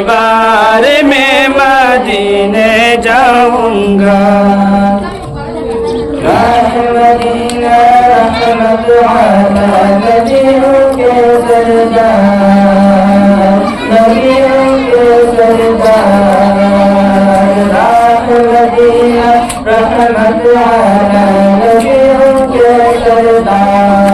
बार मैं मदीने जाऊँगा। मदीना रहमत नदियों के सरदार नदियों के सरदार रात मदीना नदियों के सरदार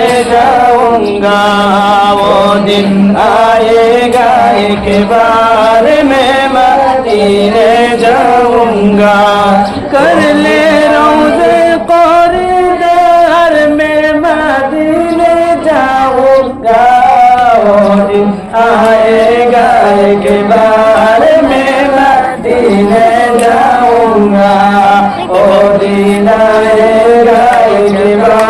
दिन आएगा एक बार मैं मदीने जाऊंगा कर ले रोजे कोरिदार में मदीने जाऊंगा वो दिन आएगा एक बार मैं मदीने जाऊंगा ओ दिन आएगा एक बार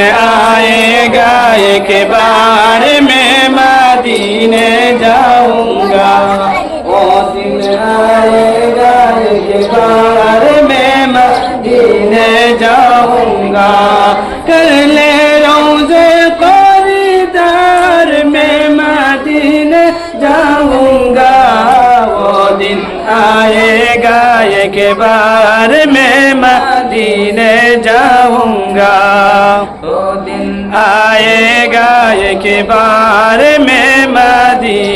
आएगा, एक बार मैं मदीने जाऊँगा। वो दिन आएगा, एक बार मैं मदीने जाऊँगा। कर ले रोज़े कोरिदार, मैं मदीने जाऊँगा। वो दिन आएगा, एक बार मैं मदीने जाऊँगा। वो दिन आएगा एक बार मैं मदीने